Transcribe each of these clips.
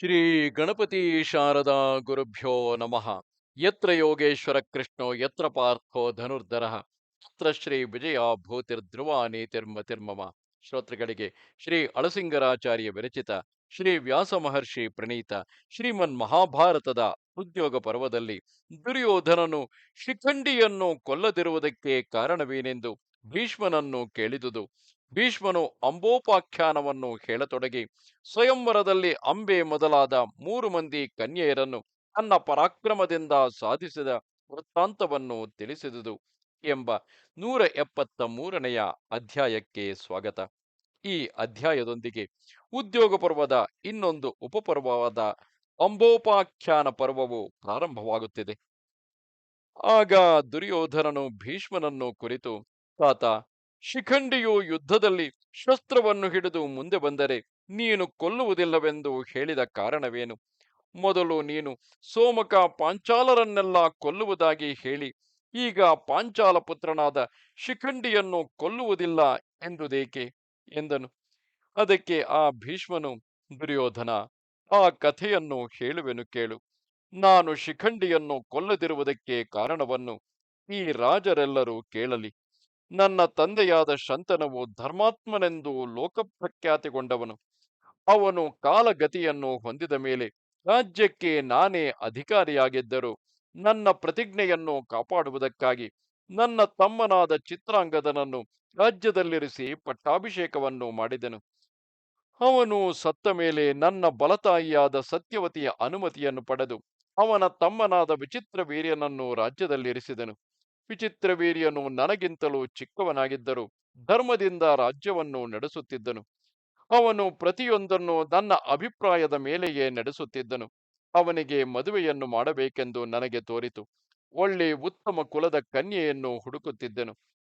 ಶ್ರೀ ಗಣಪತಿ ಶಾರದಾ ಗುರುಭ್ಯೋ ನಮಃ. ಯತ್ರ ಯೋಗೇಶ್ವರ ಕೃಷ್ಣೋ, ಯತ್ರ ಪಾರ್ಥೋ ಧನುರ್ಧರ ಯತ್ರ ಶ್ರೀ ವಿಜಯ ಭೂತಿರ್ಧ್ರುವ ನೀತಿರ್ಮತಿರ್ಮಮ ಶ್ರೋತೃಗಳಿಗೆ ಶ್ರೀ ಅಳಸಿಂಗರಾಚಾರ್ಯ ವಿರಚಿತ, ಶ್ರೀ ವ್ಯಾಸ ಮಹರ್ಷಿ ಪ್ರಣೀತ, ಶ್ರೀಮನ್ ಮಹಾಭಾರತದ ಉದ್ಯೋಗ ಪರ್ವದಲ್ಲಿ ದುರ್ಯೋಧನನು ಶಿಖಂಡಿಯನ್ನು ಕೊಲ್ಲದಿರುವುದಕ್ಕೆ ಕಾರಣವೇನೆಂದು ಭೀಷ್ಮನನ್ನು ಕೇಳಿದುದು. ಭೀಷ್ಮನು ಅಂಬೋಪಾಖ್ಯಾನವನ್ನು ಹೇಳತೊಡಗಿ ಸ್ವಯಂವರದಲ್ಲಿ ಅಂಬೆ ಮೊದಲಾದ ಮೂರು ಮಂದಿ ಕನ್ಯೆಯರನ್ನು ತನ್ನ ಪರಾಕ್ರಮದಿಂದ ಸಾಧಿಸಿದ ವೃತ್ತಾಂತವನ್ನು ತಿಳಿಸಿದುದು ಎಂಬ ನೂರ ಎಪ್ಪತ್ತ ಮೂರನೆಯ ಅಧ್ಯಾಯಕ್ಕೆ ಸ್ವಾಗತ. ಈ ಅಧ್ಯಾಯದೊಂದಿಗೆ ಉದ್ಯೋಗ ಪರ್ವದ ಇನ್ನೊಂದು ಉಪಪರ್ವವಾದ ಅಂಬೋಪಾಖ್ಯಾನ ಪರ್ವವು ಪ್ರಾರಂಭವಾಗುತ್ತಿದೆ. ಆಗ ದುರ್ಯೋಧನನು ಭೀಷ್ಮನನ್ನು ಕುರಿತು, ತಾತ ಶಿಖಂಡಿಯು ಯುದ್ಧದಲ್ಲಿ ಶಸ್ತ್ರವನ್ನು ಹಿಡಿದು ಮುಂದೆ ಬಂದರೆ ನೀನು ಕೊಲ್ಲುವುದಿಲ್ಲವೆಂದು ಹೇಳಿದ ಕಾರಣವೇನು? ಮೊದಲು ನೀನು ಸೋಮಕ ಪಾಂಚಾಲರನ್ನೆಲ್ಲ ಕೊಲ್ಲುವುದಾಗಿ ಹೇಳಿ, ಈಗ ಪಾಂಚಾಲ ಪುತ್ರನಾದ ಶಿಖಂಡಿಯನ್ನು ಕೊಲ್ಲುವುದಿಲ್ಲ ಎಂದುದೇಕೆ? ಎಂದನು. ಅದಕ್ಕೆ ಆ ಭೀಷ್ಮನು, ದುರ್ಯೋಧನ, ಆ ಕಥೆಯನ್ನು ಹೇಳುವೆನು ಕೇಳು. ನಾನು ಶಿಖಂಡಿಯನ್ನು ಕೊಲ್ಲದಿರುವುದಕ್ಕೆ ಕಾರಣವನ್ನು ಈ ರಾಜರೆಲ್ಲರೂ ಕೇಳಲಿ. ನನ್ನ ತಂದೆಯಾದ ಶಂತನವು ಧರ್ಮಾತ್ಮನೆಂದು ಲೋಕಪ್ರಖ್ಯಾತಿಗೊಂಡವನು. ಅವನು ಕಾಲಗತಿಯನ್ನು ಹೊಂದಿದ ಮೇಲೆ ರಾಜ್ಯಕ್ಕೆ ನಾನೇ ಅಧಿಕಾರಿಯಾಗಿದ್ದರು. ನನ್ನ ಪ್ರತಿಜ್ಞೆಯನ್ನು ಕಾಪಾಡುವುದಕ್ಕಾಗಿ ನನ್ನ ತಮ್ಮನಾದ ಚಿತ್ರಾಂಗದನನ್ನು ರಾಜ್ಯದಲ್ಲಿರಿಸಿ ಪಟ್ಟಾಭಿಷೇಕವನ್ನು ಮಾಡಿದನು. ಅವನು ಸತ್ತ ಮೇಲೆ ನನ್ನ ಬಲತಾಯಿಯಾದ ಸತ್ಯವತಿಯ ಅನುಮತಿಯನ್ನು ಪಡೆದು ಅವನ ತಮ್ಮನಾದ ವಿಚಿತ್ರ ವೀರ್ಯನನ್ನು ರಾಜ್ಯದಲ್ಲಿರಿಸಿದನು. ವಿಚಿತ್ರ ವೀರ್ಯನು ನನಗಿಂತಲೂ ಚಿಕ್ಕವನಾಗಿದ್ದರು ಧರ್ಮದಿಂದ ರಾಜ್ಯವನ್ನು ನಡೆಸುತ್ತಿದ್ದನು. ಅವನು ಪ್ರತಿಯೊಂದನ್ನು ನನ್ನ ಅಭಿಪ್ರಾಯದ ಮೇಲೆಯೇ ನಡೆಸುತ್ತಿದ್ದನು. ಅವನಿಗೆ ಮದುವೆಯನ್ನು ಮಾಡಬೇಕೆಂದು ನನಗೆ ತೋರಿತು. ಒಳ್ಳೆ ಉತ್ತಮ ಕುಲದ ಕನ್ಯೆಯನ್ನು ಹುಡುಕುತ್ತಿದ್ದೆನು.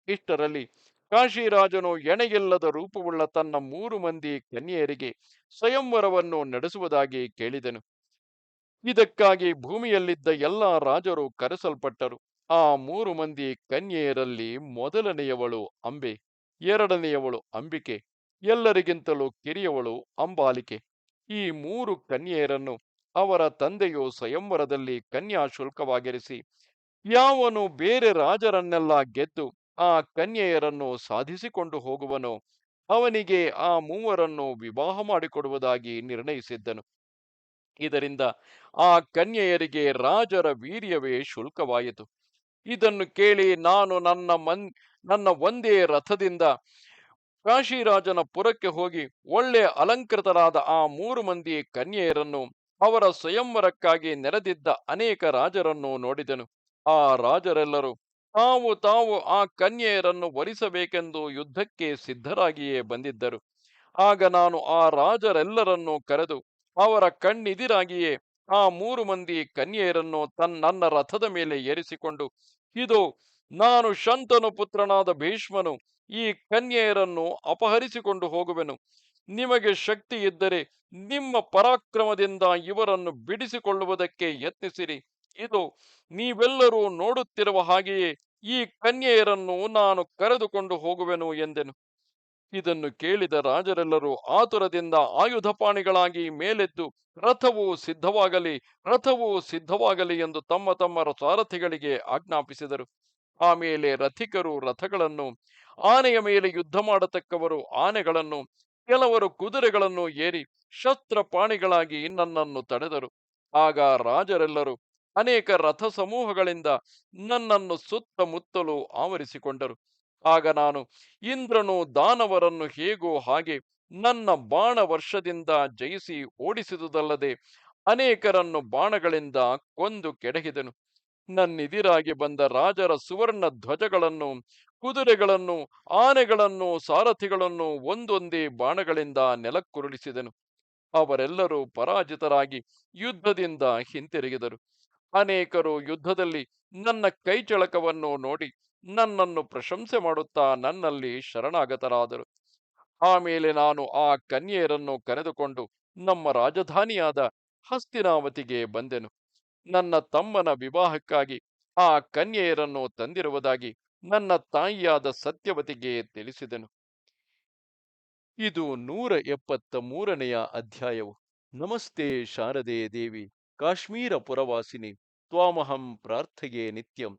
ಇಷ್ಟರಲ್ಲಿ ಕಾಶಿರಾಜನು ಎಣೆಯಿಲ್ಲದ ರೂಪವುಳ್ಳ ತನ್ನ ಮೂರು ಮಂದಿ ಕನ್ಯೆಯರಿಗೆ ಸ್ವಯಂವರವನ್ನು ನಡೆಸುವುದಾಗಿ ಕೇಳಿದನು. ಇದಕ್ಕಾಗಿ ಭೂಮಿಯಲ್ಲಿದ್ದ ಎಲ್ಲ ರಾಜರು ಕರೆಸಲ್ಪಟ್ಟರು. ಆ ಮೂರು ಮಂದಿ ಕನ್ಯೆಯರಲ್ಲಿ ಮೊದಲನೆಯವಳು ಅಂಬೆ, ಎರಡನೆಯವಳು ಅಂಬಿಕೆ, ಎಲ್ಲರಿಗಿಂತಲೂ ಕಿರಿಯವಳು ಅಂಬಾಲಿಕೆ. ಈ ಮೂರು ಕನ್ಯೆಯರನ್ನು ಅವರ ತಂದೆಯು ಸ್ವಯಂವರದಲ್ಲಿ ಕನ್ಯಾ ಶುಲ್ಕವಾಗಿರಿಸಿ, ಯಾವನು ಬೇರೆ ರಾಜರನ್ನೆಲ್ಲ ಗೆದ್ದು ಆ ಕನ್ಯೆಯರನ್ನು ಸಾಧಿಸಿಕೊಂಡು ಹೋಗುವನೋ ಅವನಿಗೆ ಆ ಮೂವರನ್ನು ವಿವಾಹ ಮಾಡಿಕೊಡುವುದಾಗಿ ನಿರ್ಣಯಿಸಿದ್ದನು. ಇದರಿಂದ ಆ ಕನ್ಯೆಯರಿಗೆ ರಾಜರ ವೀರ್ಯವೇ ಶುಲ್ಕವಾಯಿತು. ಇದನ್ನು ಕೇಳಿ ನಾನು ನನ್ನ ಮನ್, ನನ್ನ ಒಂದೇ ರಥದಿಂದ ಕಾಶಿರಾಜನ ಪುರಕ್ಕೆ ಹೋಗಿ ಒಳ್ಳೆ ಅಲಂಕೃತರಾದ ಆ ಮೂರು ಮಂದಿ ಕನ್ಯೆಯರನ್ನು ಅವರ ಸ್ವಯಂವರಕ್ಕಾಗಿ ನೆರೆದಿದ್ದ ಅನೇಕ ರಾಜರನ್ನು ನೋಡಿದನು. ಆ ರಾಜರೆಲ್ಲರೂ ತಾವು ತಾವು ಆ ಕನ್ಯೆಯರನ್ನು ವರಿಸಬೇಕೆಂದು ಯುದ್ಧಕ್ಕೆ ಸಿದ್ಧರಾಗಿಯೇ ಬಂದಿದ್ದರು. ಆಗ ನಾನು ಆ ರಾಜರೆಲ್ಲರನ್ನು ಕರೆದು ಅವರ ಕಣ್ಣಿದಿರಾಗಿಯೇ ಆ ಮೂರು ಮಂದಿ ಕನ್ಯೆಯರನ್ನು ತನ್ನ ರಥದ ಮೇಲೆ ಏರಿಸಿಕೊಂಡು, ಇದು, ನಾನು ಶಂತನು ಪುತ್ರನಾದ ಭೀಷ್ಮನು, ಈ ಕನ್ಯೆಯರನ್ನು ಅಪಹರಿಸಿಕೊಂಡು ಹೋಗುವೆನು. ನಿಮಗೆ ಶಕ್ತಿ ಇದ್ದರೆ ನಿಮ್ಮ ಪರಾಕ್ರಮದಿಂದ ಇವರನ್ನು ಬಿಡಿಸಿಕೊಳ್ಳುವುದಕ್ಕೆ ಯತ್ನಿಸಿರಿ. ಇದು, ನೀವೆಲ್ಲರೂ ನೋಡುತ್ತಿರುವ ಹಾಗೆಯೇ ಈ ಕನ್ಯೆಯರನ್ನು ನಾನು ಕರೆದುಕೊಂಡು ಹೋಗುವೆನು ಎಂದೆನು. ಇದನ್ನು ಕೇಳಿದ ರಾಜರೆಲ್ಲರೂ ಆತುರದಿಂದ ಆಯುಧಪಾಣಿಗಳಾಗಿ ಮೇಲೆದ್ದು, ರಥವು ಸಿದ್ಧವಾಗಲಿ ರಥವು ಸಿದ್ಧವಾಗಲಿ ಎಂದು ತಮ್ಮ ತಮ್ಮ ಸಾರಥಿಗಳಿಗೆ ಆಜ್ಞಾಪಿಸಿದರು. ಆಮೇಲೆ ರಥಿಕರು ರಥಗಳನ್ನು, ಆನೆಯ ಮೇಲೆ ಯುದ್ಧ ಮಾಡತಕ್ಕವರು ಆನೆಗಳನ್ನು, ಕೆಲವರು ಕುದುರೆಗಳನ್ನು ಏರಿ ಶಸ್ತ್ರಪಾಣಿಗಳಾಗಿ ನನ್ನನ್ನು ತಡೆದರು. ಆಗ ರಾಜರೆಲ್ಲರೂ ಅನೇಕ ರಥ ಸಮೂಹಗಳಿಂದ ನನ್ನನ್ನು ಸುತ್ತಮುತ್ತಲು ಆವರಿಸಿಕೊಂಡರು. ಆಗ ನಾನು, ಇಂದ್ರನು ದಾನವರನ್ನು ಹೇಗೋ ಹಾಗೆ ನನ್ನ ಬಾಣ ವರ್ಷದಿಂದ ಜಯಿಸಿ ಓಡಿಸಿದುದಲ್ಲದೆ ಅನೇಕರನ್ನು ಬಾಣಗಳಿಂದ ಕೊಂದು ಕೆಡಹಿದನು. ನನ್ನಿದಿರಾಗಿ ಬಂದ ರಾಜರ ಸುವರ್ಣ ಧ್ವಜಗಳನ್ನು, ಕುದುರೆಗಳನ್ನು, ಆನೆಗಳನ್ನು, ಸಾರಥಿಗಳನ್ನು ಒಂದೊಂದೇ ಬಾಣಗಳಿಂದ ನೆಲಕ್ಕುರುಳಿಸಿದನು. ಅವರೆಲ್ಲರೂ ಪರಾಜಿತರಾಗಿ ಯುದ್ಧದಿಂದ ಹಿಂತಿರುಗಿದರು. ಅನೇಕರು ಯುದ್ಧದಲ್ಲಿ ನನ್ನ ಕೈಚಳಕವನ್ನು ನೋಡಿ ನನ್ನನ್ನು ಪ್ರಶಂಸೆ ಮಾಡುತ್ತಾ ನನ್ನಲ್ಲಿ ಶರಣಾಗತರಾದರು. ಆಮೇಲೆ ನಾನು ಆ ಕನ್ಯೆಯರನ್ನು ಕರೆದುಕೊಂಡು ನಮ್ಮ ರಾಜಧಾನಿಯಾದ ಹಸ್ತಿನಾವತಿಗೆ ಬಂದೆನು. ನನ್ನ ತಮ್ಮನ ವಿವಾಹಕ್ಕಾಗಿ ಆ ಕನ್ಯೆಯರನ್ನು ತಂದಿರುವುದಾಗಿ ನನ್ನ ತಾಯಿಯಾದ ಸತ್ಯವತಿಗೆ ತಿಳಿಸಿದೆನು. ಇದು ನೂರ ಎಪ್ಪತ್ತ ಮೂರನೆಯ ಅಧ್ಯಾಯವು. ನಮಸ್ತೆ ಶಾರದೆ ದೇವಿ. ಕಾಶ್ಮೀರ ಪುರವಾಸಿನಿ. ತ್ವಾಮಹಂ ಪ್ರಾರ್ಥೆಯೇ ನಿತ್ಯಂ.